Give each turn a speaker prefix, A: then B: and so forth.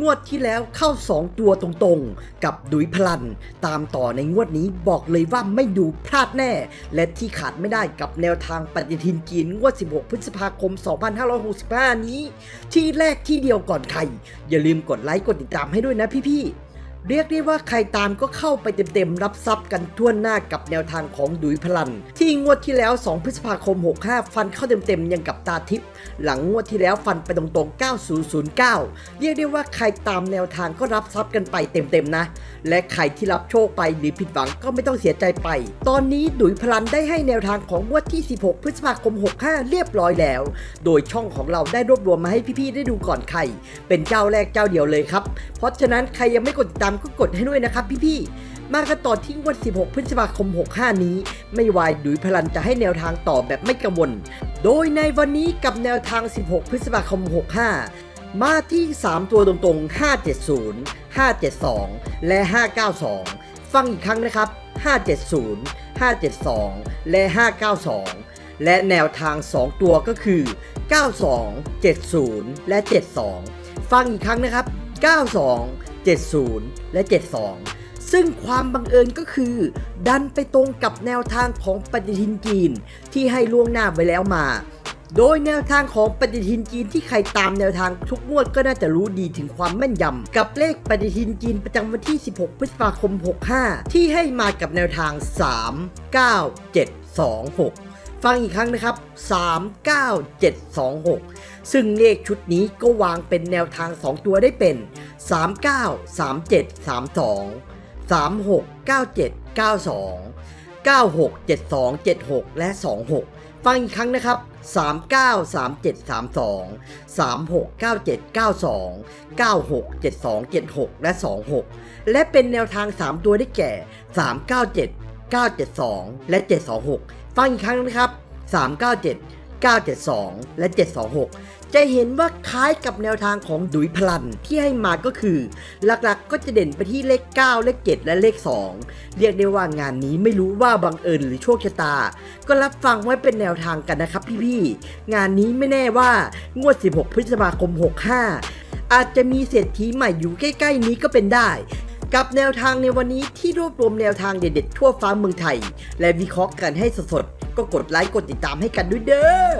A: งวดที่แล้วเข้า 2 ตัวตรงๆ กับดุยพลัน ตามต่อในงวดนี้บอกเลยว่าไม่ดูพลาดแน่ และที่ขาดไม่ได้กับแนวทางปฏิทินจีนงวด 16 พฤษภาคม 2565 นี้ ที่แรกที่เดียวก่อนใคร อย่าลืมกดไลค์กดติดตามให้ด้วยนะพี่ๆ เรียกได้ว่าใครตามก็เข้าไปเต็มๆ รับทรัพย์กันทั่วหน้ากับแนวทางของดุยพลัน ที่งวดที่แล้ว 2 พฤษภาคม 65 ฟันเข้าเต็มๆ ยังกับตาทิพย์หลังงวดที่แล้วฟันไปตรงๆ 9009 เรียกได้ว่าใครตามแนวทางก็รับทรัพย์กันไปเต็มๆนะ และใครที่รับโชคไปหรือผิดหวังก็ไม่ต้องเสียใจไป ตอนนี้ดุยพลันได้ให้แนวทางของงวดที่ 16 พฤษภาคม 65 เรียบร้อยแล้ว โดยช่องของเราได้รวบรวมมาให้พี่ๆได้ดูก่อนใครเป็นเจ้าแรกเจ้าเดียวเลยครับเพราะฉะนั้นใครยังไม่กดติดตามก็กดให้ด้วยนะครับพี่ๆ มากันต่อที่งวด16 พฤษภาคม 65 นี้ ไม่วายดุยพลันจะให้แนวทางต่อแบบไม่กังวล โดยในวันนี้กับแนวทาง 16 พฤษภาคม 65 มาที่ 3 ตัวตรงๆ 570 572 และ 592 ฟังอีกครั้งนะครับ 570 572 และ 592 และแนวทาง 2 ตัวก็คือ 92 70 และ 72 ฟังอีกครั้งนะครับ 92 70 และ 72 ซึ่งความบังเอิญก็คือ ดันไปตรงกับแนวทางของปฏิทินจีนที่ให้ล่วงหน้าไว้แล้วมา โดยแนวทางของปฏิทินจีนที่ใครตามแนวทางทุกงวดก็น่าจะรู้ดีถึงความแม่นยำกับเลขปฏิทินจีนประจำวันที่ 16 พฤษภาคม 65 ที่ให้มากับแนวทาง 3 9 7 2 6 ฟังอีกครั้งนะครับ 3 9 7 2 6 ซึ่งเลขชุดนี้ก็วางเป็นแนวทาง 2 ตัวได้เป็น 3 9 3 7 3 2 3 6 9 7 9 2 9 6 7 2 7 6 และ 26 ฟังอีกครั้งนะครับ 39 37 32 36 97 92 96 72 76 และ 26 และเป็นแนวทาง 3 ตัวได้แก่ 397 972 และ 726 ฟังอีกครั้งนะครับ 397 972 และ 726 จะเห็นว่าคล้ายกับแนวทางของดุยพลันที่ให้มาก็คือ หลักๆก็จะเด่นไปที่เลข 9 เลข 7 และเลข 2 เรียกได้ว่างานนี้ไม่รู้ว่าบังเอิญหรือโชคชะตา ก็รับฟังไว้เป็นแนวทางกันนะครับพี่ๆ งานนี้ไม่แน่ว่างวด 16 พฤษภาคม 65อาจจะมีเศรษฐีใหม่อยู่ใกล้ ๆ นี้ก็เป็นได้ กับแนวทางในวันนี้ที่รวบรวมแนวทางเด็ดๆทั่วฟ้าเมืองไทย และวิเคราะห์กันให้สดๆก็กดไลค์กดติดตามให้กันด้วยเด้อ